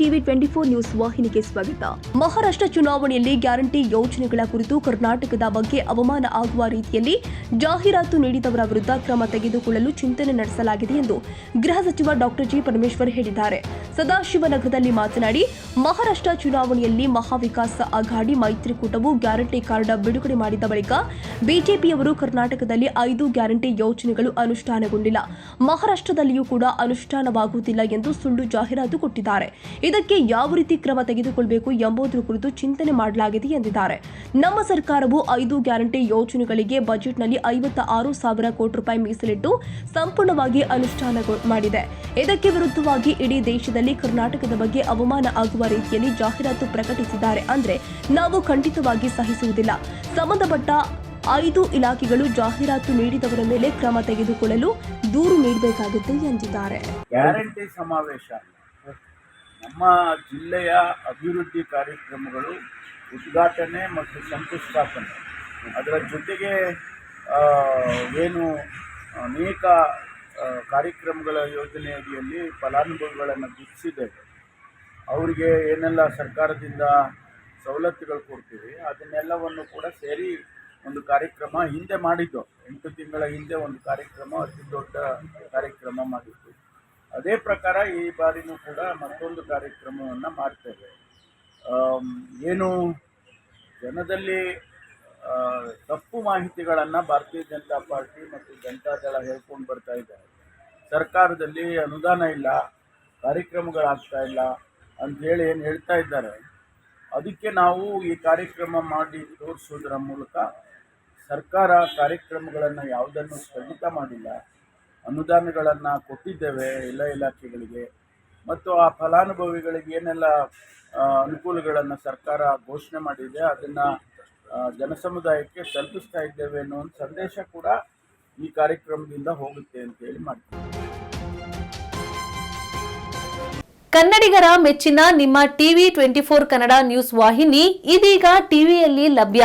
TV twenty four news ವಾಹಿನಿಗೆ ಸ್ವಾಗತ. ಮಹಾರಾಷ್ಟ್ರ ಚುನಾವಣೆಯಲ್ಲಿ ಗ್ಯಾರಂಟಿ ಯೋಜನೆಗಳ ಕುರಿತು ಕರ್ನಾಟಕದ ಬಗ್ಗೆ ಅವಮಾನ ಆಗುವ ರೀತಿಯಲ್ಲಿ ಜಾಹೀರಾತು ನೀಡಿದವರ ವಿರುದ್ಧ ಕ್ರಮ ತೆಗೆದುಕೊಳ್ಳಲು ಚಿಂತನೆ ನಡೆಸಲಾಗಿದೆ ಎಂದು ಗೃಹ ಸಚಿವ ಡಾಕ್ಟರ್ ಜಿ ಪರಮೇಶ್ವರ್ ಹೇಳಿದ್ದಾರೆ. ಸದಾಶಿವನಗರದಲ್ಲಿ ಮಾತನಾಡಿ, ಮಹಾರಾಷ್ಟ್ರ ಚುನಾವಣೆಯಲ್ಲಿ ಮಹಾವಿಕಾಸ್ ಅಘಾಡಿ ಮೈತ್ರಿಕೂಟವು ಗ್ಯಾರಂಟಿ ಕಾರ್ಡ್ ಬಿಡುಗಡೆ ಮಾಡಿದ ಬಳಿಕ ಬಿಜೆಪಿಯವರು ಕರ್ನಾಟಕದಲ್ಲಿ ಐದು ಗ್ಯಾರಂಟಿ ಯೋಜನೆಗಳು ಅನುಷ್ಠಾನಗೊಂಡಿಲ್ಲ. ಮಹಾರಾಷ್ಟ್ರದಲ್ಲಿಯೂ ಕೂಡ ಅನುಷ್ಠಾನವಾಗುವುದಿಲ್ಲ ಎಂದು ಸುಳ್ಳು ಜಾಹೀರಾತು ಕೊಟ್ಟಿದ್ದಾರೆ. ಇದಕ್ಕೆ ಯಾವ ರೀತಿ ಕ್ರಮ ತೆಗೆದುಕೊಳ್ಳಬೇಕು ಎಂಬುದರ ಕುರಿತು ಚಿಂತನೆ ಮಾಡಲಾಗಿದೆ ಎಂದಿದ್ದಾರೆ. ನಮ್ಮ ಸರ್ಕಾರವು ಐದು ಗ್ಯಾರಂಟಿ ಯೋಜನೆಗಳಿಗೆ ಬಜೆಟ್ನಲ್ಲಿ ಐವತ್ತ ಆರು ಸಾವಿರ ಕೋಟಿ ರೂಪಾಯಿ ಮೀಸಲಿಟ್ಟು ಸಂಪೂರ್ಣವಾಗಿ ಅನುಷ್ಠಾನ ಮಾಡಿದೆ. ಇದಕ್ಕೆ ವಿರುದ್ಧವಾಗಿ ಇಡೀ ದೇಶದಲ್ಲಿ ಕರ್ನಾಟಕದ ಬಗ್ಗೆ ಅವಮಾನ ಆಗುವ ರೀತಿಯಲ್ಲಿ ಜಾಹೀರಾತು ಪ್ರಕಟಿಸಿದ್ದಾರೆ ಅಂದ್ರೆ ನಾವು ಖಂಡಿತವಾಗಿ ಸಹಿಸುವುದಿಲ್ಲ. ಸಂಬಂಧಪಟ್ಟ ಐದು ಇಲಾಖೆಗಳು ಜಾಹೀರಾತು ನೀಡಿದವರ ಮೇಲೆ ಕ್ರಮ ತೆಗೆದುಕೊಳ್ಳಲು ದೂರು ನೀಡಬೇಕಾಗುತ್ತೆ ಎಂದಿದ್ದಾರೆ. ಗ್ಯಾರಂಟಿ ಸಮಾವೇಶ ನಮ್ಮ ಜಿಲ್ಲೆಯ ಅಭಿವೃದ್ಧಿ ಕಾರ್ಯಕ್ರಮಗಳು ಉದ್ಘಾಟನೆ ಮತ್ತು ಶಂಕುಸ್ಥಾಪನೆ ಅದರ ಜೊತೆಗೆ ಏನು ಅನೇಕ ಕಾರ್ಯಕ್ರಮಗಳ ಯೋಜನೆ ಅಡಿಯಲ್ಲಿ ಫಲಾನುಭವಿಗಳನ್ನು ಗುರುತಿಸಿದ್ದೇವೆ. ಅವರಿಗೆ ಏನೆಲ್ಲ ಸರ್ಕಾರದಿಂದ ಸವಲತ್ತುಗಳು ಕೊಡ್ತೀವಿ, ಅದನ್ನೆಲ್ಲವನ್ನು ಕೂಡ ಸೇರಿ ಒಂದು ಕಾರ್ಯಕ್ರಮ ಹಿಂದೆ ಮಾಡಿದ್ದು, ಎಂಟು ತಿಂಗಳ ಹಿಂದೆ ಒಂದು ಕಾರ್ಯಕ್ರಮ, ಅತಿ ದೊಡ್ಡ ಕಾರ್ಯಕ್ರಮ ಮಾಡಿದ್ದು. ಅದೇ ಪ್ರಕಾರ ಈ ಬಾರಿನೂ ಕೂಡ ಮತ್ತೊಂದು ಕಾರ್ಯಕ್ರಮವನ್ನು ಮಾಡ್ತೇವೆ. ಏನು ಜನದಲ್ಲಿ ತಪ್ಪು ಮಾಹಿತಿಗಳನ್ನು ಭಾರತೀಯ ಜನತಾ ಪಾರ್ಟಿ ಮತ್ತು ಜನತಾದಳ ಹೇಳ್ಕೊಂಡು ಬರ್ತಾ ಇದ್ದಾರೆ ಸರ್ಕಾರದಲ್ಲಿ ಅನುದಾನ ಇಲ್ಲ, ಕಾರ್ಯಕ್ರಮಗಳಾಗ್ತಾ ಇಲ್ಲ ಅಂಥೇಳಿ ಏನು ಹೇಳ್ತಾ ಇದ್ದಾರೆ. ಅದಕ್ಕೆ ನಾವು ಈ ಕಾರ್ಯಕ್ರಮ ಮಾಡಿ ತೋರಿಸೋದರ ಮೂಲಕ ಸರ್ಕಾರ ಕಾರ್ಯಕ್ರಮಗಳನ್ನು ಯಾವುದನ್ನು ಸ್ಥಗಿತ ಮಾಡಿಲ್ಲ. ಅನುದಾನಗಳನ್ನು ಕೊಟ್ಟಿದ್ದೇವೆ ಎಲ್ಲ ಇಲಾಖೆಗಳಿಗೆ. ಮತ್ತು ಆ ಫಲಾನುಭವಿಗಳಿಗೆ ಏನೆಲ್ಲ ಅನುಕೂಲಗಳನ್ನು ಸರ್ಕಾರ ಘೋಷಣೆ ಮಾಡಿದೆ, ಅದನ್ನು ಜನಸಮುದಾಯಕ್ಕೆ ತಲುಪಿಸ್ತಾ ಇದ್ದೇವೆ ಅನ್ನೋ ಒಂದು ಸಂದೇಶ ಕೂಡ ಈ ಕಾರ್ಯಕ್ರಮದಿಂದ ಹೋಗುತ್ತೆ ಅಂತೇಳಿ ಮಾಡ್ತೀವಿ ಕನ್ನಡಿಗರ ಮೆಚ್ಚಿನ ನಿಮ್ಮ TV twenty four Kannada news ವಾಹಿನಿ ಇದೀಗ ಟಿವಿಯಲ್ಲಿ ಲಭ್ಯ.